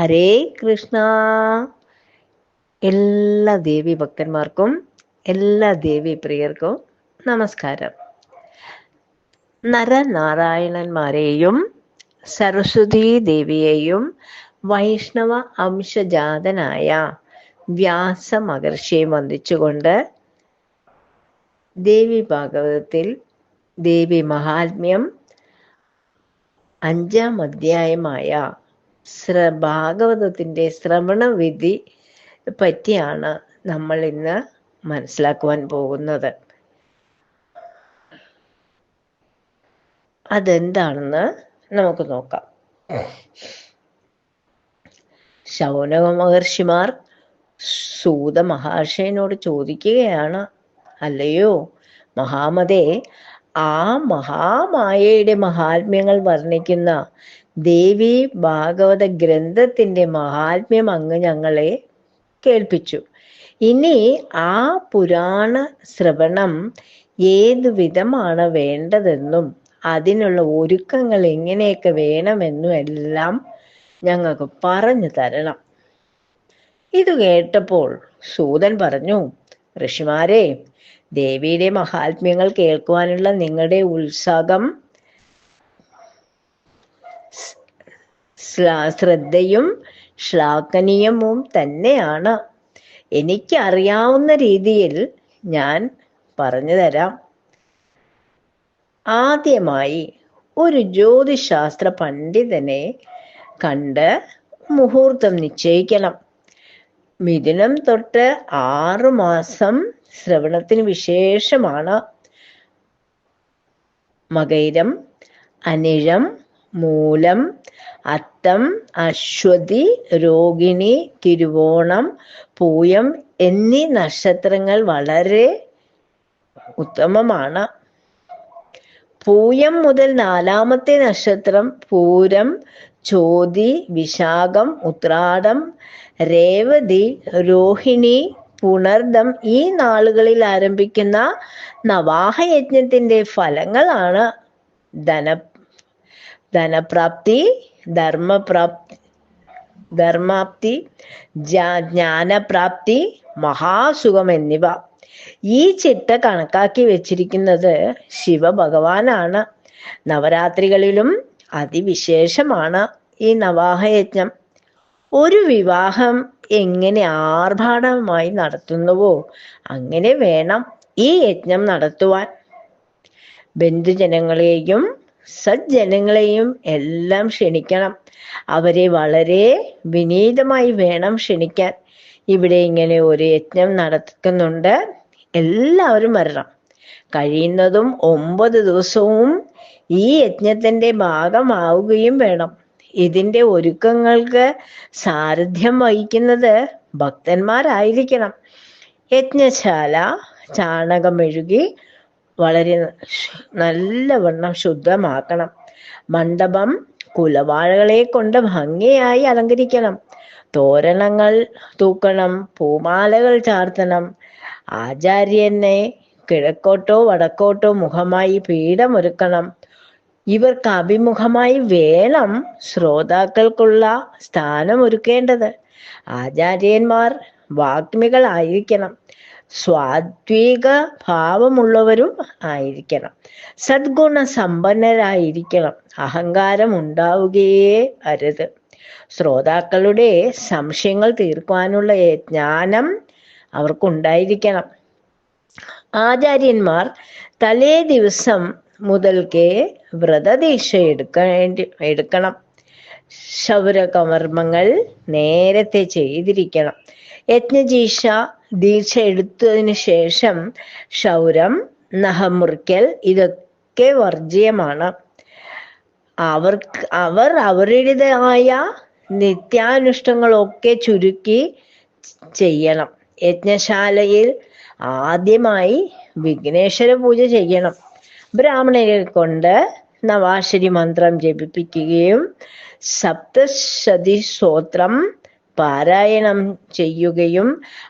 ഹരേ കൃഷ്ണ. എല്ലാ ദേവി ഭക്തന്മാർക്കും എല്ലാ ദേവി പ്രിയർക്കും നമസ്കാരം. നരനാരായണന്മാരെയും സരസ്വതി ദേവിയെയും വൈഷ്ണവ അംശജാതനായ വ്യാസ മഹർഷിയെ വന്ദിച്ചുകൊണ്ട് ദേവി ഭാഗവതത്തിൽ ദേവി മഹാത്മ്യം അഞ്ചാം അധ്യായമായ ശ്ര ഭാഗവതത്തിന്റെ ശ്രവണവിധി പറ്റിയാണ് നമ്മൾ ഇന്ന് മനസ്സിലാക്കുവാൻ പോകുന്നത്. അതെന്താണെന്ന് നമുക്ക് നോക്കാം. ശൗനക മഹർഷിമാർ സൂത മഹാർഷയനോട് ചോദിക്കുകയാണ് അല്ലയോ മഹാമതേ ആ മഹാമായയുടെ മഹാത്മ്യങ്ങൾ വർണിക്കുന്ന ദേവി ഭാഗവത ഗ്രന്ഥത്തിന്റെ മഹാത്മ്യം അങ്ങ് ഞങ്ങളെ കേൾപ്പിച്ചു. ഇനി ആ പുരാണ ശ്രവണം ഏതു വിധമാണ് വേണ്ടതെന്നും അതിനുള്ള ഒരുക്കങ്ങൾ എങ്ങനെയൊക്കെ വേണമെന്നും എല്ലാം ഞങ്ങൾക്ക് പറഞ്ഞു തരണം. ഇത് കേട്ടപ്പോൾ സൂതൻ പറഞ്ഞു ഋഷിമാരെ ദേവിയുടെ മഹാത്മ്യങ്ങൾ കേൾക്കുവാനുള്ള നിങ്ങളുടെ ഉത്സാഹം ശ്രദ്ധയും ശ്ലാഘനീയവും തന്നെയാണ്. എനിക്ക് അറിയാവുന്ന രീതിയിൽ ഞാൻ പറഞ്ഞു തരാം. ആദ്യമായി ഒരു ജ്യോതിശാസ്ത്ര പണ്ഡിതനെ കണ്ട് മുഹൂർത്തം നിശ്ചയിക്കണം. മിഥുനം തൊട്ട് ആറു മാസം ശ്രവണത്തിന് വിശേഷമാണ്. മകൈരം അനിഴം മൂലം അത്തം അശ്വതി രോഹിണി തിരുവോണം പൂയം എന്നീ നക്ഷത്രങ്ങൾ വളരെ ഉത്തമമാണ്. പൂയം മുതൽ നാലാമത്തെ നക്ഷത്രം പൂരം ചോതി വിശാഖം ഉത്രാടം രേവതി രോഹിണി പുണർദം ഈ നാളുകളിൽ ആരംഭിക്കുന്ന നവാഹയജ്ഞത്തിന്റെ ഫലങ്ങളാണ് ധന ധനപ്രാപ്തി ധർമ്മപ്രാപ്തി ധർമാപ്തി ജ്ഞാനപ്രാപ്തി മഹാസുഖം എന്നിവ. ഈ ചിട്ട കണക്കാക്കി വെച്ചിരിക്കുന്നത് ശിവഭഗവാനാണ്. നവരാത്രികളിലും അതിവിശേഷമാണ് ഈ നവാഹയജ്ഞം. ഒരു വിവാഹം എങ്ങനെ ആർഭാടമായി നടത്തുന്നുവോ അങ്ങനെ വേണം ഈ യജ്ഞം നടത്തുവാൻ. ബന്ധുജനങ്ങളെയും സജ്ജനങ്ങളെയും എല്ലാം ക്ഷണിക്കണം. അവരെ വളരെ വിനീതമായി വേണം ക്ഷണിക്കാൻ. ഇവിടെ ഇങ്ങനെ ഒരു യജ്ഞം നടക്കുന്നുണ്ട്. എല്ലാവരും വരണം. കഴിയുന്നതും ഒമ്പത് ദിവസവും ഈ യജ്ഞത്തിന്റെ ഭാഗമാവുകയും വേണം. ഇതിന്റെ ഒരുക്കങ്ങൾക്ക് സാരഥ്യം വഹിക്കുന്നത് ഭക്തന്മാരായിരിക്കണം. യജ്ഞശാല ചാണകം മെഴുകി വളരെ നല്ലവണ്ണം ശുദ്ധമാക്കണം. മണ്ഡപം കുലവാഴകളെ കൊണ്ട് ഭംഗിയായി അലങ്കരിക്കണം. തോരണങ്ങൾ തൂക്കണം പൂമാലകൾ ചാർത്തണം. ആചാര്യനെ കിഴക്കോട്ടോ വടക്കോട്ടോ മുഖമായി പീഠമൊരുക്കണം. ഇവർക്ക് അഭിമുഖമായി വേണം ശ്രോതാക്കൾക്കുള്ള സ്ഥാനം ഒരുക്കേണ്ടത് ആചാര്യന്മാർ വാഗ്മികളായിരിക്കണം. സ്വാത്വിക ഭാവമുള്ളവരും ആയിരിക്കണം. സദ്ഗുണ സമ്പന്നരായിരിക്കണം അഹങ്കാരം ഉണ്ടാവുകയേ അരുത് ശ്രോതാക്കളുടെ സംശയങ്ങൾ തീർക്കുവാനുള്ള ജ്ഞാനം അവർക്കുണ്ടായിരിക്കണം. ആചാര്യന്മാർ തലേ ദിവസം മുതൽക്കേ വ്രതദീക്ഷ എടുക്കേണ്ടി എടുക്കണം. ശൗരകർമ്മങ്ങൾ നേരത്തെ ചെയ്തിരിക്കണം. യജ്ഞജീഷ ദീക്ഷ എടുത്തതിന് ശേഷം ക്ഷൗരം നഹമുറിക്കൽ ഇതൊക്കെ വർജ്യമാണ് അവർക്ക് അവർ അവരുടേതായ നിത്യാനുഷ്ഠങ്ങളൊക്കെ ചുരുക്കി ചെയ്യണം. യജ്ഞശാലയിൽ ആദ്യമായി വിഘ്നേശ്വര പൂജ ചെയ്യണം. ബ്രാഹ്മണരെ കൊണ്ട് നവാശരി മന്ത്രം ജപിപ്പിക്കുകയും സപ്തശതി സ്തോത്രം പാരായണം ചെയ്യുകയും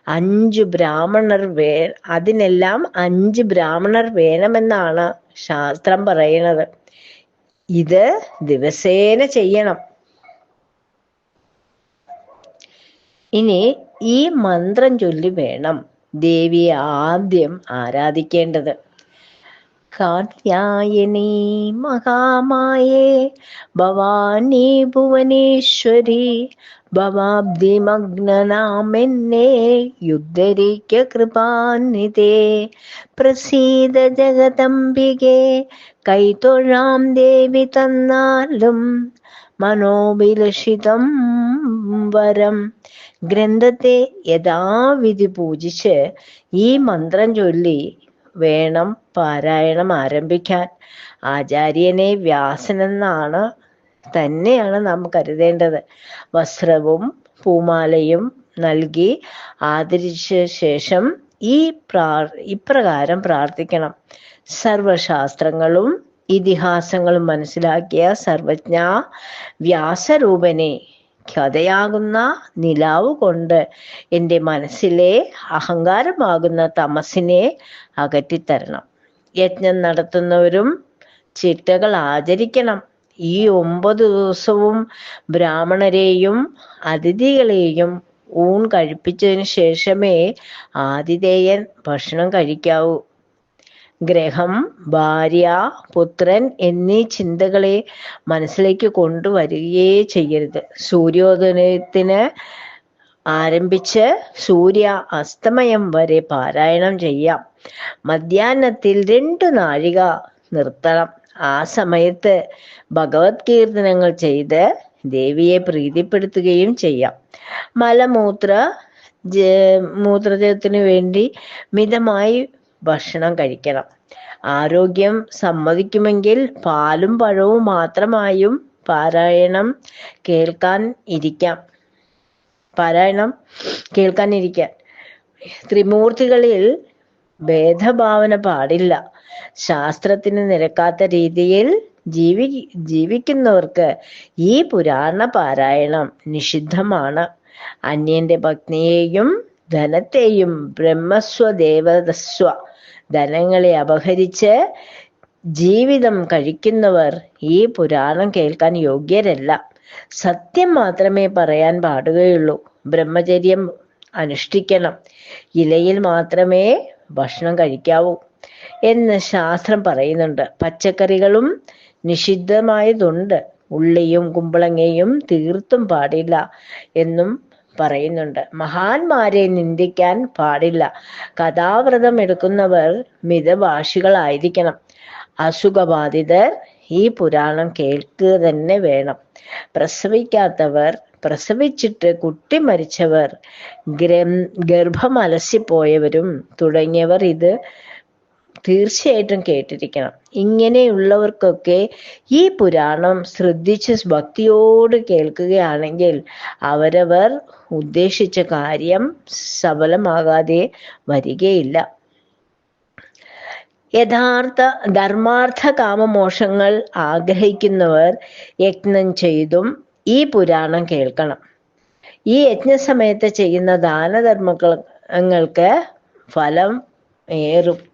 അഞ്ച് ബ്രാഹ്മണർ വേ അതിനെല്ലാം അഞ്ച് ബ്രാഹ്മണർ വേണമെന്നാണ് ശാസ്ത്രം പറയുന്നത്. ഇത് ദിവസേന ചെയ്യണം. ഇനി ഈ മന്ത്രം ചൊല്ലി വേണം. ദേവിയെ ആദ്യം ആരാധിക്കേണ്ടത്. കാർത്യായനി മഹാമായേ ഭവാനി ഭുവനേശ്വരി ഭവാബ്ദിമഗ്നനാമെന്നെ യുദ്ധരിക്ക കൃപാനിതേ പ്രസീത ജഗദംബികെ കൈതൊഴാം ദേവി തന്നാലും മനോഭിലഷിതം വരം. ഗ്രന്ഥത്തെ യഥാവിധി പൂജിച്ച് ഈ മന്ത്രം ചൊല്ലി വേണം പാരായണം ആരംഭിക്കാൻ. ആചാര്യനെ വ്യാസനെന്നാണ് തന്നെയാണ് നാം കരുതേണ്ടത്. വസ്ത്രവും പൂമാലയും നൽകി ആദരിച്ച ശേഷം ഈ പ്രാർ ഇപ്രകാരം പ്രാർത്ഥിക്കണം. സർവശാസ്ത്രങ്ങളും ഇതിഹാസങ്ങളും മനസ്സിലാക്കിയ സർവജ്ഞ വ്യാസരൂപനെ കഥയാകുന്ന നിലാവ് കൊണ്ട് എന്റെ മനസ്സിലെ അഹങ്കാരമാകുന്ന തമസിനെ അകറ്റിത്തരണം. യജ്ഞം നടത്തുന്നവരും ചിട്ടകൾ ആചരിക്കണം. ഈ ഒമ്പത് ദിവസവും ബ്രാഹ്മണരെയും അതിഥികളെയും ഊൺ കഴിപ്പിച്ചതിന് ശേഷമേ ആതിഥേയൻ ഭക്ഷണം കഴിക്കാവൂ. ഗ്രഹം ഭാര്യ പുത്രൻ എന്നീ ചിന്തകളെ മനസ്സിലേക്ക് കൊണ്ടുവരികയേ ചെയ്യരുത്. സൂര്യോദയത്തിന് ആരംഭിച്ച് സൂര്യ അസ്തമയം വരെ പാരായണം ചെയ്യാം. മധ്യാഹ്നത്തിൽ രണ്ടു നാഴിക നിർത്തണം. ആ സമയത്ത് ഭഗവത് കീർത്തനങ്ങൾ ചെയ്ത് ദേവിയെ പ്രീതിപ്പെടുത്തുകയും ചെയ്യാം. മലമൂത്ര മൂത്രജലത്തിന് വേണ്ടി മിതമായി ഭക്ഷണം കഴിക്കണം. ആരോഗ്യം സമ്മതിക്കുമെങ്കിൽ പാലും പഴവും മാത്രമായും പാരായണം കേൾക്കാൻ ഇരിക്കാം. പാരായണം കേൾക്കാൻ ഇരിക്കാൻ ത്രിമൂർത്തികളിൽ ഭേദഭാവന പാടില്ല. ശാസ്ത്രത്തിന് നിരക്കാത്ത രീതിയിൽ ജീവി ജീവിക്കുന്നവർക്ക് ഈ പുരാണ പാരായണം നിഷിദ്ധമാണ്. അന്യന്റെ പത്നിയെയും ധനത്തെയും ബ്രഹ്മസ്വദേവതസ്വ ധനങ്ങളെ അപഹരിച്ച് ജീവിതം കഴിക്കുന്നവർ ഈ പുരാണം കേൾക്കാൻ യോഗ്യരല്ല. സത്യം മാത്രമേ പറയാൻ പാടുകയുള്ളൂ. ബ്രഹ്മചര്യം അനുഷ്ഠിക്കണം. ഇലയിൽ മാത്രമേ ഭക്ഷണം കഴിക്കാവൂ എന്ന് ശാസ്ത്രം പറയുന്നുണ്ട്. പച്ചക്കറികളും നിഷിദ്ധമായതുണ്ട്. ഉള്ളിയും കുമ്പളങ്ങയും തീർത്തും പാടില്ല എന്നും പറയുന്നുണ്ട്. മഹാന്മാരെ നിന്ദിക്കാൻ പാടില്ല. കഥാവ്രതം എടുക്കുന്നവർ മിതഭാഷികളായിരിക്കണം. അസുഖബാധിതർ ഈ പുരാണം കേൾക്കുക തന്നെ വേണം. പ്രസവിക്കാത്തവർ പ്രസവിച്ചിട്ട് കുട്ടി മരിച്ചവർ ഗർഭം അലസിപ്പോയവരും തുടങ്ങിയവർ ഇത് തീർച്ചയായിട്ടും കേട്ടിരിക്കണം. ഇങ്ങനെയുള്ളവർക്കൊക്കെ ഈ പുരാണം ശ്രദ്ധിച്ച് ഭക്തിയോട് കേൾക്കുകയാണെങ്കിൽ അവരവർ ഉദ്ദേശിച്ച കാര്യം സഫലമാകാതെ വരികയില്ല. യഥാർത്ഥ ധർമാർത്ഥ കാമമോഷങ്ങൾ ആഗ്രഹിക്കുന്നവർ യജ്ഞം ചെയ്തും ഈ പുരാണം കേൾക്കണം. ഈ യജ്ഞസമയത്ത് ചെയ്യുന്ന ദാനധർമ്മങ്ങൾക്ക് ഫലം ഏറും.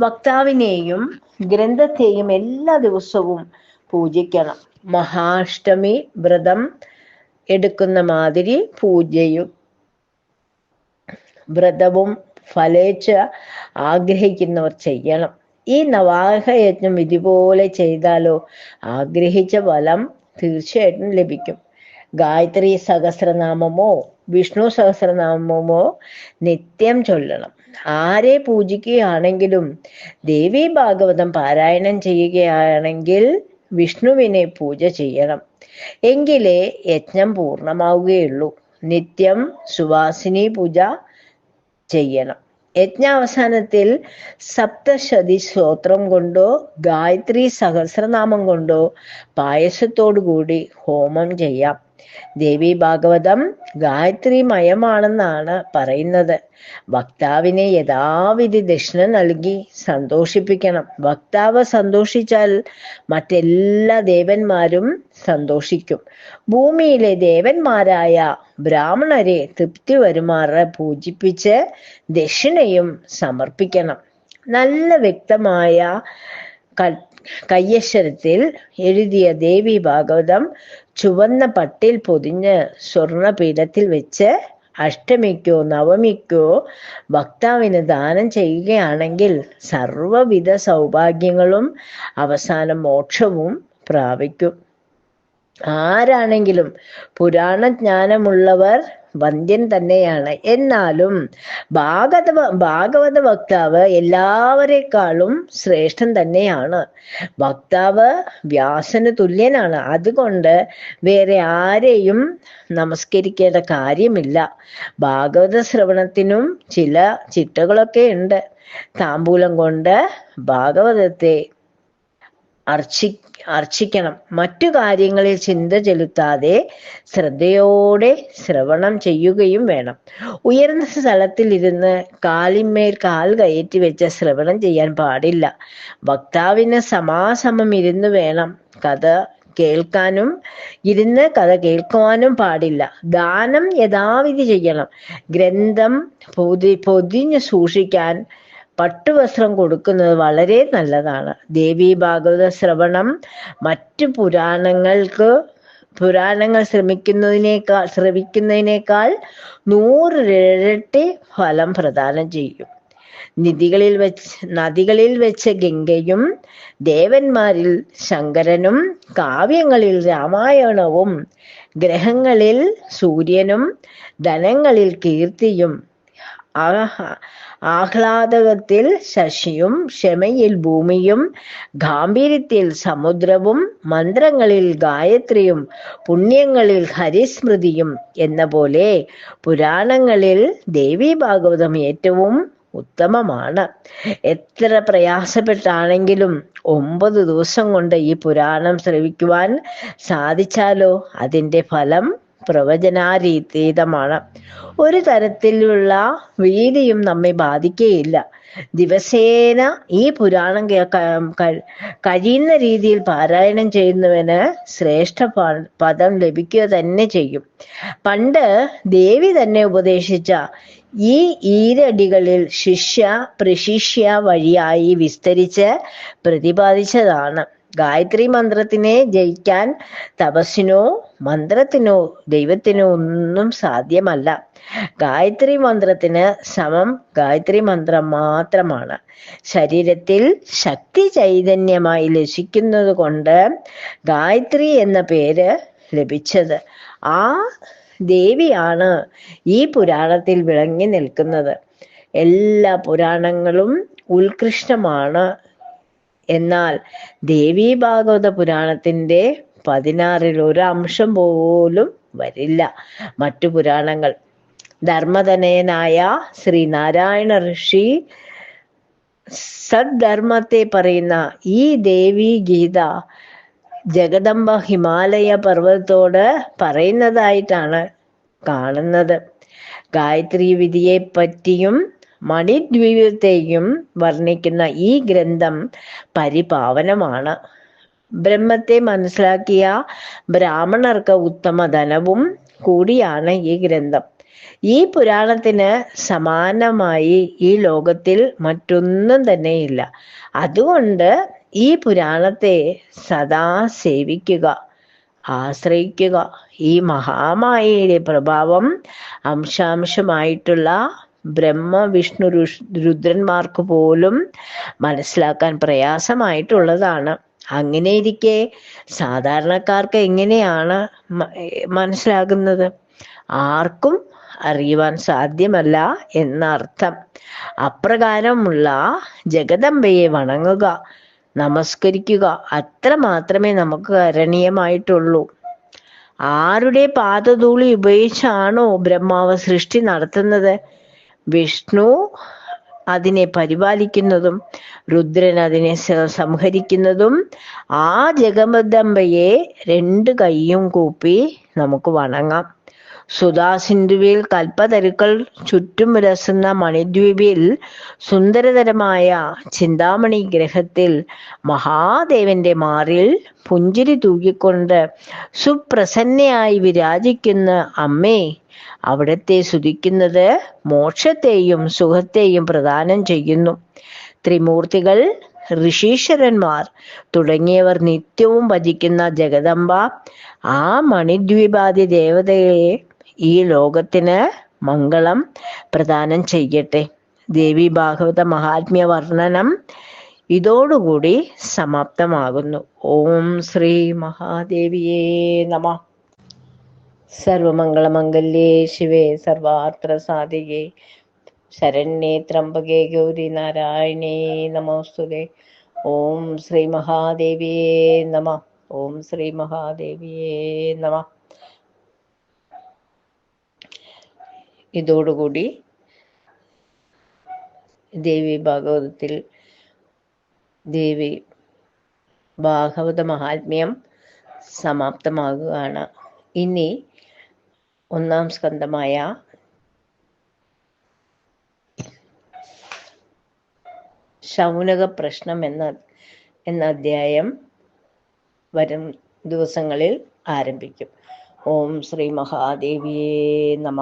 വക്താവിനെയും ഗ്രന്ഥത്തെയും എല്ലാ ദിവസവും പൂജിക്കണം. മഹാഷ്ടമി വ്രതം എടുക്കുന്ന മാതിരി പൂജയും വ്രതവും ഫലേച്ഛ ആഗ്രഹിക്കുന്നവർ ചെയ്യണം. ഈ നവാഹയജ്ഞം ഇതുപോലെ ചെയ്താലോ ആഗ്രഹിച്ച ഫലം തീർച്ചയായിട്ടും ലഭിക്കും. ഗായത്രി സഹസ്രനാമമോ വിഷ്ണു സഹസ്രനാമമോ നിത്യം ചൊല്ലണം. ആരെ പൂജിക്കുകയാണെങ്കിലും ദേവി ഭാഗവതം പാരായണം ചെയ്യുകയാണെങ്കിൽ വിഷ്ണുവിനെ പൂജ ചെയ്യണം. എങ്കിലേ യജ്ഞം പൂർണമാവുകയുള്ളൂ. നിത്യം സുവാസിനി പൂജ ചെയ്യണം. യജ്ഞാവസാനത്തിൽ സപ്തശതി സ്തോത്രം കൊണ്ടോ ഗായത്രി സഹസ്രനാമം കൊണ്ടോ പായസത്തോടു കൂടി ഹോമം ചെയ്യാം. ദേവി ഭാഗവതം ഗായത്രി മയമാണെന്നാണ് പറയുന്നത്. വക്താവിനെ യഥാവിധി ദക്ഷിണ നൽകി സന്തോഷിപ്പിക്കണം. വക്താവ് സന്തോഷിച്ചാൽ മറ്റെല്ലാ ദേവന്മാരും സന്തോഷിക്കും. ഭൂമിയിലെ ദേവന്മാരായ ബ്രാഹ്മണരെ തൃപ്തി വരുമാറെ പൂജിപ്പിച്ച് ദക്ഷിണയും സമർപ്പിക്കണം. നല്ല വ്യക്തമായ കയ്യക്ഷരത്തിൽ എഴുതിയ ദേവി ഭാഗവതം ചുവന്ന പട്ടിൽ പൊതിഞ്ഞ് സ്വർണപീഠത്തിൽ വെച്ച് അഷ്ടമിക്കോ നവമിക്കോ ഭക്താവിന് ദാനം ചെയ്യുകയാണെങ്കിൽ സർവവിധ സൗഭാഗ്യങ്ങളും അവസാന മോക്ഷവും പ്രാപിക്കും. ആരാണെങ്കിലും പുരാണ ജ്ഞാനമുള്ളവർ വന്ദ്യൻ തന്നെയാണ്. എന്നാലും ഭാഗവത ഭാഗവത വക്താവ് എല്ലാവരെക്കാളും ശ്രേഷ്ഠൻ തന്നെയാണ്. വക്താവ് വ്യാസന് തുല്യനാണ്. അതുകൊണ്ട് വേറെ ആരെയും നമസ്കരിക്കേണ്ട കാര്യമില്ല. ഭാഗവത ശ്രവണത്തിനും ചില ചിട്ടകളൊക്കെ ഉണ്ട്. താമ്പൂലം കൊണ്ട് ഭാഗവതത്തെ അർച്ചി അർച്ചിക്കണം. മറ്റു കാര്യങ്ങളിൽ ചിന്ത ചെലുത്താതെ ശ്രദ്ധയോടെ ശ്രവണം ചെയ്യുകയും വേണം. ഉയർന്ന സ്ഥലത്തിൽ ഇരുന്ന് കാലിന്മേൽ കാൽ കയറ്റി വെച്ച് ശ്രവണം ചെയ്യാൻ പാടില്ല. വക്താവിന് സമാസമം ഇരുന്ന് വേണം കഥ കേൾക്കാനും ഇരുന്ന് കഥ കേൾക്കുവാനും പാടില്ല. ദാനം യഥാവിധി ചെയ്യണം. ഗ്രന്ഥം പൊതി പൊതിഞ്ഞ് സൂക്ഷിക്കാൻ പട്ടുവസ്ത്രം കൊടുക്കുന്നത് വളരെ നല്ലതാണ്. ദേവി ഭാഗവത ശ്രവണം മറ്റു പുരാണങ്ങൾക്ക് പുരാണങ്ങൾ ശ്രമിക്കുന്നതിനേക്കാൾ ശ്രമിക്കുന്നതിനേക്കാൾ നൂറിരട്ടി ഫലം പ്രദാനം ചെയ്യും. നിധികളിൽ വെച്ച് നദികളിൽ വെച്ച് ഗംഗയും ദേവന്മാരിൽ ശങ്കരനും കാവ്യങ്ങളിൽ രാമായണവും ഗ്രഹങ്ങളിൽ സൂര്യനും ധനങ്ങളിൽ കീർത്തിയും ആഹ്ലാദകത്തിൽ ശശിയും ക്ഷമയിൽ ഭൂമിയും ഗാംഭീര്യത്തിൽ സമുദ്രവും മന്ത്രങ്ങളിൽ ഗായത്രിയും പുണ്യങ്ങളിൽ ഹരിസ്മൃതിയും എന്ന പോലെ പുരാണങ്ങളിൽ ദേവി ഭാഗവതം ഏറ്റവും ഉത്തമമാണ്. എത്ര പ്രയാസപ്പെട്ടാണെങ്കിലും ഒമ്പത് ദിവസം കൊണ്ട് ഈ പുരാണം ശ്രവിക്കുവാൻ സാധിച്ചാലോ? അതിന്റെ ഫലം പ്രവചനാതീതമാണ് ഒരു തരത്തിലുള്ള വീതിയും നമ്മെ ബാധിക്കുകയില്ല ദിവസേന ഈ പുരാണം കഴിയുന്ന രീതിയിൽ പാരായണം ചെയ്യുന്നവന് ശ്രേഷ്ഠ പദം ലഭിക്കുക തന്നെ ചെയ്യും. പണ്ട് ദേവി തന്നെ ഉപദേശിച്ച ഈ ഈരടികളിൽ ശിഷ്യ പ്രശിഷ്യ വഴിയായി വിസ്തരിച്ച് പ്രതിപാദിച്ചതാണ്. ഗായത്രി മന്ത്രത്തിനെ ജയിക്കാൻ തപസ്സിനോ മന്ത്രത്തിനോ ദൈവത്തിനോ ഒന്നും സാധ്യമല്ല. ഗായത്രി മന്ത്രത്തിന് സമം ഗായത്രി മന്ത്രം മാത്രമാണ്. ശരീരത്തിൽ ശക്തി ചൈതന്യമായി ലസിക്കുന്നത് കൊണ്ട് ഗായത്രി എന്ന പേര് ലഭിച്ചത്. ആ ദേവിയാണ് ഈ പുരാണത്തിൽ വിളങ്ങി നിൽക്കുന്നത്. എല്ലാ പുരാണങ്ങളും ഉത്കൃഷ്ടമാണ്. എന്നാൽ ദേവി ഭാഗവത പുരാണത്തിന്റെ പതിനാറിൽ ഒരു അംശം പോലും വരില്ല. മറ്റു പുരാണങ്ങൾ. ധർമ്മതനയനായ ശ്രീനാരായണ ഋഷി സദ്ധർമ്മത്തെ പറയുന്ന ഈ ദേവി ഗീത ജഗദംബ ഹിമാലയ പർവതത്തോട് പറയുന്നതായിട്ടാണ് കാണുന്നത്. ഗായത്രി വിധിയെ പറ്റിയും മണിദ്വീപത്തെയും വർണിക്കുന്ന ഈ ഗ്രന്ഥം പരിപാവനമാണ്. ബ്രഹ്മത്തെ മനസ്സിലാക്കിയ ബ്രാഹ്മണർക്ക് ഉത്തമ ധനവും കൂടിയാണ് ഈ ഗ്രന്ഥം. ഈ പുരാണത്തിന് സമാനമായി ഈ ലോകത്തിൽ മറ്റൊന്നും തന്നെയില്ല. അതുകൊണ്ട് ഈ പുരാണത്തെ സദാ സേവിക്കുക ആശ്രയിക്കുക. ഈ മഹാമായയുടെ പ്രഭാവം അംശാംശമായിട്ടുള്ള ബ്രഹ്മ വിഷ്ണു രുദ്രന്മാർക്ക് പോലും മനസ്സിലാക്കാൻ പ്രയാസമായിട്ടുള്ളതാണ്. അങ്ങനെ ഇരിക്കെ സാധാരണക്കാർക്ക് എങ്ങനെയാണ് മനസ്സിലാകുന്നത്? ആർക്കും അറിയുവാൻ സാധ്യമല്ല എന്നർത്ഥം. അപ്രകാരമുള്ള ജഗദംബയെ വണങ്ങുക നമസ്കരിക്കുക അത്ര മാത്രമേ നമുക്ക് കരണീയമായിട്ടുള്ളൂ ആരുടെ പാദധൂളി ഉപയോഗിച്ചാണോ ബ്രഹ്മാവ് സൃഷ്ടി നടത്തുന്നത്? വിഷ്ണു അതിനെ പരിപാലിക്കുന്നതും രുദ്രൻ അതിനെ സംഹരിക്കുന്നതും ആ ജഗമദംബയെ രണ്ട് കൈയും കൂപ്പി നമുക്ക് വണങ്ങാം. സുധാസിന്ധുവിൽ കൽപ്പതരുക്കൾ ചുറ്റും രസുന്ന മണിദ്വീപിൽ സുന്ദരതരമായ ചിന്താമണി ഗ്രഹത്തിൽ മഹാദേവന്റെ മാറിൽ പുഞ്ചിരി തൂക്കിക്കൊണ്ട് സുപ്രസന്നയായി വിരാജിക്കുന്ന അമ്മേ അവിടത്തെ സ്തുതിക്കുന്നത് മോക്ഷത്തെയും സുഖത്തെയും പ്രദാനം ചെയ്യുന്നു. ത്രിമൂർത്തികൾ ഋഷീശ്വരന്മാർ തുടങ്ങിയവർ നിത്യവും ഭജിക്കുന്ന ജഗദംബ ആ മണിദ്വീപാദി ദേവതയെ ഈ ലോകത്തിന് മംഗളം പ്രദാനം ചെയ്യട്ടെ. ദേവി ഭാഗവത മഹാത്മ്യ വർണനം ഇതോടുകൂടി സമാപ്തമാകുന്നു. ഓം ശ്രീ മഹാദേവിയേ നമ. സർവമംഗളമംഗല്യേ ശിവേ സർവാത്ര സാധികേ ശരണ്യേ ത്രംബകേ ഗൗരി നാരായണേ നമോസ്തുതേ. ഓം ശ്രീ മഹാദേവിയേ നമ. ഓം ശ്രീ മഹാദേവിയേ നമ. ഇതോടുകൂടി ദേവി ഭാഗവതത്തിൽ ദേവി ഭാഗവത മഹാത്മ്യം സമാപ്തമാകുകയാണ്. ഇനി ഒന്നാം സ്കന്ധമായ ശൗനക പ്രശ്നം എന്ന എന്ന അധ്യായം വരും ദിവസങ്ങളിൽ ആരംഭിക്കും. ഓം ശ്രീ മഹാദേവിയേ നമ